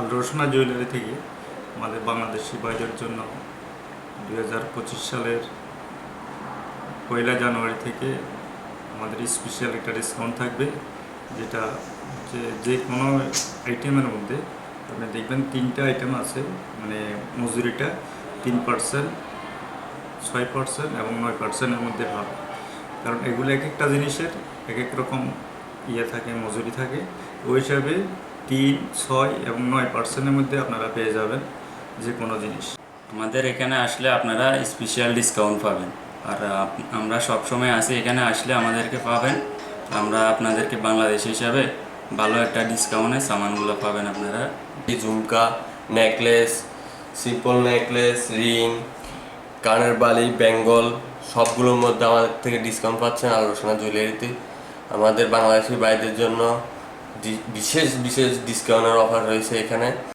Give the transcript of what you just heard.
আল Roshna jewellery থেকে আমাদের বাংলাদেশি ভাইদের জন্য দুই হাজার পঁচিশ সালের পয়লা জানুয়ারি থেকে আমাদের স্পেশাল একটা ডিসকাউন্ট থাকবে, যেটা যে যে কোনো আইটেমের মধ্যে আপনি দেখবেন তিনটা আইটেম আছে মানে মজুরিটা তিন পার্সেন্ট ছয় পার্সেন্ট এবং নয় পার্সেন্টের মধ্যে হবে কারণ এগুলো এক একটা জিনিসের এক এক রকম ইয়ে থাকে, মজুরি থাকে। ওই হিসাবে তিন ছয় এবং নয় পার্সেন্টের মধ্যে আপনারা পেয়ে যাবেন যে কোনো জিনিস। আমাদের এখানে আসলে আপনারা স্পেশাল ডিসকাউন্ট পাবেন। আর আপ- আমরা সব সময় আসি এখানে আসলে আমাদেরকে পাবেন। আমরা আপনাদেরকে বাংলাদেশ হিসাবে ভালো একটা ডিসকাউন্টে সামানগুলো পাবেন আপনারা। এই jhumka necklace simple necklace ring কানের বালি বেঙ্গল সবগুলোর মধ্যে আমাদের থেকে ডিসকাউন্ট পাচ্ছেন আলোচনা জুয়েলারিতে আমাদের বাংলাদেশি ভাইদের জন্য বিশেষ বিশেষ ডিসকাউন্টের অফার রয়েছে এখানে।